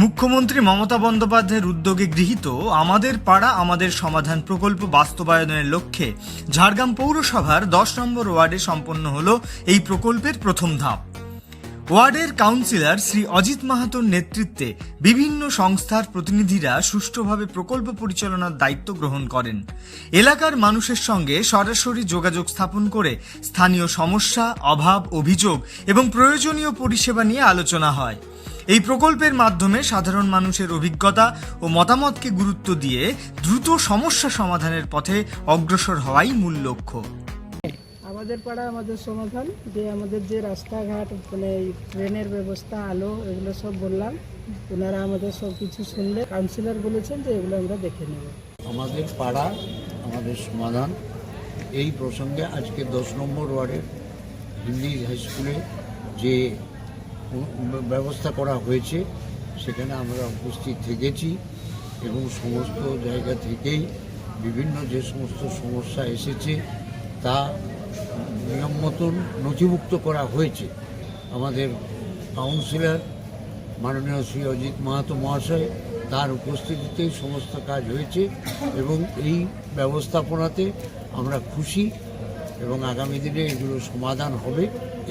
মুখ্যমন্ত্রী মমতা বন্দ্যোপাধ্যায়ের উদ্যোগে গৃহীত আমাদের পাড়া, আমাদের সমাধান প্রকল্প বাস্তবায়নের লক্ষ্যে ঝাড়গ্রাম পৌরসভার দশ নম্বর ওয়ার্ডে সম্পন্ন হল এই প্রকল্পের প্রথম ধাপ। ওয়ার্ডের কাউন্সিলর শ্রী অজিত মাহাতোর নেতৃত্বে বিভিন্ন সংস্থার প্রতিনিধিরা সুষ্ঠুভাবে প্রকল্প পরিচালনার দায়িত্ব গ্রহণ করেন। এলাকার মানুষের সঙ্গে সরাসরি যোগাযোগ স্থাপন করে স্থানীয় সমস্যা, অভাব, অভিযোগ এবং প্রয়োজনীয় পরিষেবা নিয়ে আলোচনা হয়। এই প্রকল্পের মাধ্যমে সাধারণ মানুষের অভিজ্ঞতা ও মতামতকে গুরুত্ব দিয়ে দ্রুত সমস্যা সমাধানের পথে অগ্রসর হওয়াই মূল লক্ষ্য। আমাদের পাড়া আমাদের সমাধান যে আমাদের যে রাস্তাঘাট মানে এই ট্রেনের ব্যবস্থা আলো এগুলো সব বললাম। ওনারা আমাদের সব কিছু শুনলে কাউন্সিলর বলেছেন যে এগুলো আমরা দেখে নেব। আমাদের পাড়া আমাদের সমাধান এই প্রসঙ্গে আজকে দশ নম্বর ওয়ার্ডের হিন্দি হাই স্কুলে যে ব্যবস্থা করা হয়েছে, সেখানে আমরা উপস্থিত থেকেছি এবং সমস্ত জায়গা থেকেই বিভিন্ন যে সমস্ত সমস্যা এসেছে, তা নিয়ম মতন নথিভুক্ত করা হয়েছে। আমাদের কাউন্সিলর মাননীয় শ্রী অজিত মাহাতো মহাশয় তার উপস্থিতিতেই সমস্ত কাজ হয়েছে এবং এই ব্যবস্থাপনাতে আমরা খুশি এবং আগামী দিনে এগুলো সমাধান হবে,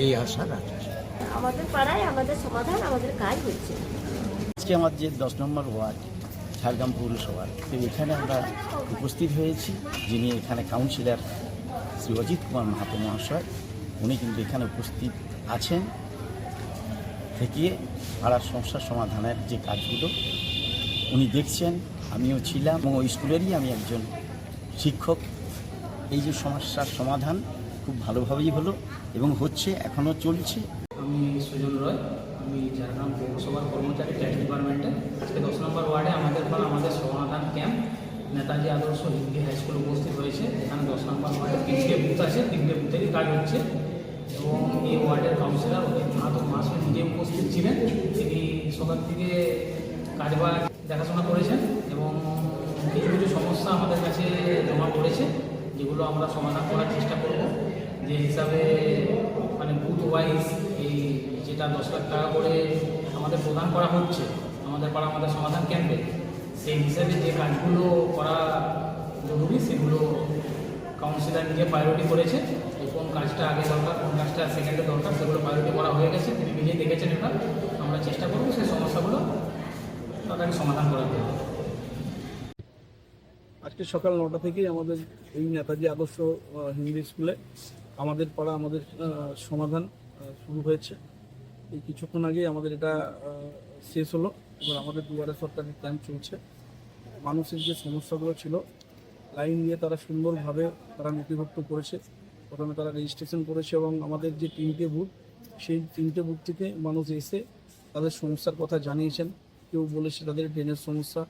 এই আশা রাখছি। আমাদের পাড়ায় আমাদের সমাধান, আমাদের কাজ হচ্ছে। আজকে আমার যে দশ নম্বর ওয়ার্ড, ঝাড়গ্রাম পৌরসভা তো এখানে আমরা উপস্থিত হয়েছি, যিনি এখানে কাউন্সিলর শ্রী অজিত কুমার মাহাতো মহাশয়। উনি কিন্তু এখানে উপস্থিত আছেন। থেকে পাড়ার সমস্যার সমাধানের যে কাজগুলো, উনি দেখছেন, আমিও ছিলাম। এবং ওই স্কুলেরই আমি একজন শিক্ষক। এই যে সমস্যার সমাধান খুব ভালোভাবেই হলো এবং হচ্ছে, এখনও চলছে। আমি সুজন রয়। আমি ঝাড়গ্রাম পৌরসভার কর্মচারী ট্যাক্স ডিপার্টমেন্টে। আজকে দশ নম্বর ওয়ার্ডে আমাদের পর আমাদের সমাধান ক্যাম্প। নেতাজি আদর্শ হিন্দি হাই স্কুল উপস্থিত হয়েছে। এখানে দশ নম্বর ওয়ার্ডে তিনটে বুথ আছে। তিনটে বুথেরই কাজ হচ্ছে। এবং এই ওয়ার্ডের কাউন্সিলর মাহাতো মহাশয় নিজে উপস্থিত ছিলেন। তিনি সকাল থেকে কাজবাজ দেখাশোনা করেছেন এবং কিছু কিছু সমস্যা আমাদের কাছে জমা পড়েছে, যেগুলো আমরা সমাধান করার চেষ্টা করব। যে হিসাবে মানে বুথ ওয়াইজ এই যেটা দশ লাখ টাকা করে আমাদের প্রদান করা হচ্ছে, আমাদের পাড়া আমাদের সমাধান ক্যাম্পে সেই হিসাবে যে কাজগুলো করা জরুরি সেগুলো কাউন্সিলার নিজে প্রায়োরিটি করেছে কোন কাজটা আগে দরকার, কোন কাজটা সেকেন্ডে দরকার, সেগুলো প্রায়োরিটি করা হয়ে গেছে, তিনি নিজেই দেখেছেন এটা, আমরা চেষ্টা করব সেই সমস্যাগুলো তাড়াতাড়ি সমাধান করার জন্য। আজকে সকাল নটা থেকেই আমাদের এই নেতাজি আদর্শ হিন্দি স্কুলে আমাদের পাড়া আমাদের সমাধান শুরু হয়েছে। এই কিছুক্ষণ আগেই আমাদের এটা শেষ হলো। এবার আমাদের দুয়ারে সরকারি ক্যাম্প চলছে। মানুষের যে সমস্যাগুলো ছিল, লাইন দিয়ে তারা সুন্দরভাবে তারা নথিভুক্ত করেছে। প্রথমে তারা রেজিস্ট্রেশন করেছে এবং আমাদের যে তিনটে বুথ সেই তিনটে বুথ থেকে মানুষ এসে তাদের সমস্যার কথা জানিয়েছেন। কেউ বলেছে তাদের ড্রেনের সমস্যা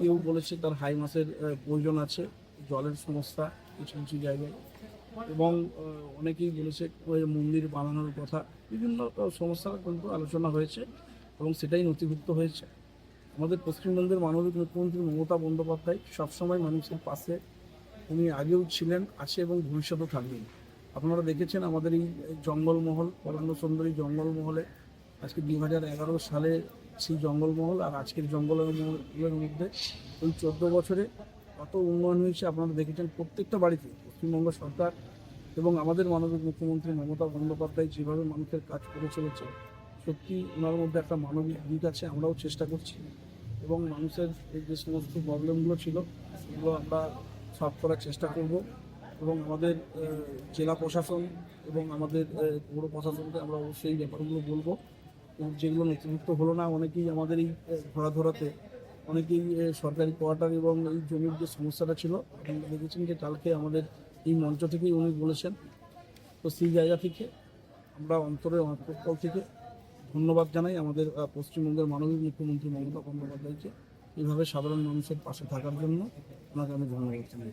কেউ বলেছে তার হাই মাসের প্রয়োজন আছে, জলের সমস্যা, কিছু কিছু জায়গায়। এবং অনেকেই বলেছে, ওই মন্দির বানানোর কথা, বিভিন্ন সমস্যার কিন্তু আলোচনা হয়েছে এবং সেটাই নথিভুক্ত হয়েছে। আমাদের পশ্চিমবঙ্গের মানবিক মুখ্যমন্ত্রী মমতা বন্দ্যোপাধ্যায় সবসময় মানুষের পাশে। উনি আগেও ছিলেন, আছে এবং ভবিষ্যতেও থাকবেন। আপনারা দেখেছেন আমাদের এই জঙ্গলমহল অরণ্য সুন্দরী জঙ্গলমহলে। আজকে দু হাজার এগারো সালে সেই জঙ্গলমহল আর আজকের জঙ্গলমহলের মধ্যে ওই চোদ্দ বছরে কত উন্নয়ন হয়েছে আপনারা দেখেছেন প্রত্যেকটা বাড়িতে। পশ্চিমবঙ্গ সরকার এবং আমাদের মানবিক মুখ্যমন্ত্রী মমতা বন্দ্যোপাধ্যায় যেভাবে মানুষের কাজ করে চলেছে, সত্যি ওনার মধ্যে একটা মানবিক দিক আছে, আমরাও চেষ্টা করছি। এবং মানুষের এই যে সমস্ত প্রবলেমগুলো ছিল সেগুলো আমরা সলভ করার চেষ্টা করব এবং আমাদের জেলা প্রশাসন এবং আমাদের পৌর প্রশাসনকে আমরা অবশ্যই এই ব্যাপারগুলো বলব। এবং যেগুলো নথিভুক্ত হলো না, অনেকেই আমাদের এই ধরা ধরাতে অনেকেই সরকারি কোয়ার্টার এবং এই জমির যে সমস্যাটা ছিল দেখেছেন যে কালকে আমাদের এই মঞ্চ থেকেই উনি বলেছেন। তো সেই জায়গা থেকে আমরা অন্তরের অন্তঃস্থল থেকে ধন্যবাদ জানাই আমাদের পশ্চিমবঙ্গের মাননীয় মুখ্যমন্ত্রী মমতা বন্দ্যোপাধ্যায়কে। এইভাবে সাধারণ মানুষের পাশে থাকার জন্য ওনাকে আমি ধন্যবাদ জানাই।